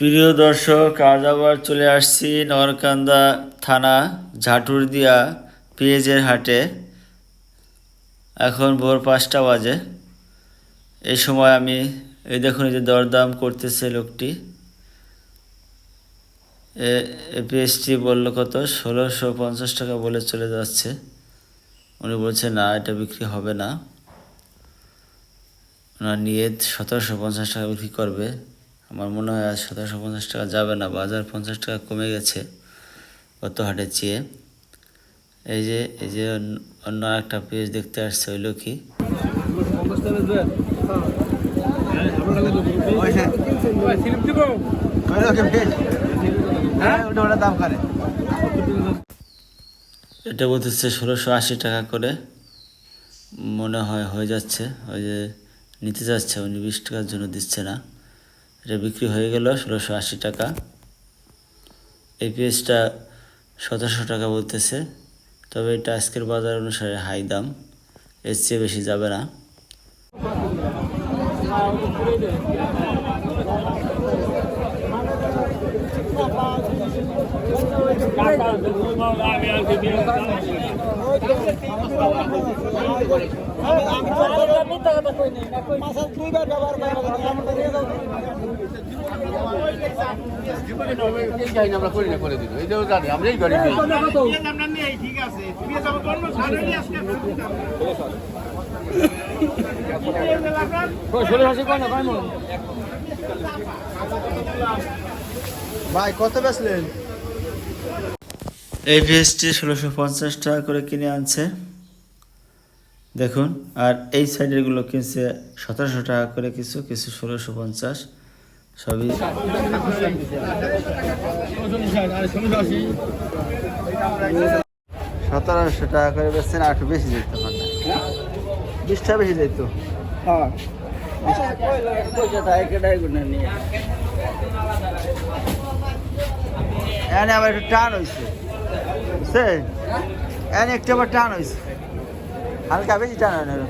প্রিয় দর্শক, আজ আবার চলে আসছি নরকান্দা থানা, ঝাটুরদিয়া পেঁয়াজের হাটে। এখন ভোর পাঁচটা বাজে। এই সময় আমি, এই দেখুন এই যে দরদাম করতেছে লোকটি। এ- পেঁয়াজটি বলল কত? ষোলোশো পঞ্চাশ টাকা বলে চলে যাচ্ছে। উনি বলছে, না, এটা বিক্রি হবে না। ওনার নিয়ে সতেরোশো পঞ্চাশ টাকা বিক্রি করবে। আমার মনে হয় আজ সতেরোশো পঞ্চাশ টাকা যাবে না, বাজার পঞ্চাশ টাকা কমে গেছে গত হাটের চেয়ে। এই যে এই যে অন্য- একটা পেজ দেখতে আসছে হইল কি এটা বলতেছে ষোলোশো আশি টাকা করে। মনে হয় হয়ে যাচ্ছে, ওই যে নিতে যাচ্ছে, উনি বিশ টাকার জন্য দিচ্ছে না। এটা বিক্রি হয়ে গেল ষোলোশো আশি টাকা। এই পেঁয়াজটা সতেরোশো টাকা বলতেছে। তবে এটা আজকের বাজার অনুসারে হাই দাম, এর চেয়ে বেশি যাবে না। আমরা ভাই কত বেচলেন? এই ভেস্টটি ষোলোশো পঞ্চাশ টাকা করে কিনে আনছে। দেখুন আর এই সাইডেরগুলো কিনছে সতেরোশো টাকা করে কিছু কিছু ষোলোশো পঞ্চাশ। সবই সতেরোশো টাকা করে বেচছেন, আর একটু বেশি যেত ওখানটা বিশটা বেশি যেত এনে একটু টান হয়েছে আবার টান হয়েছে হালকা বেশি টান হয় না।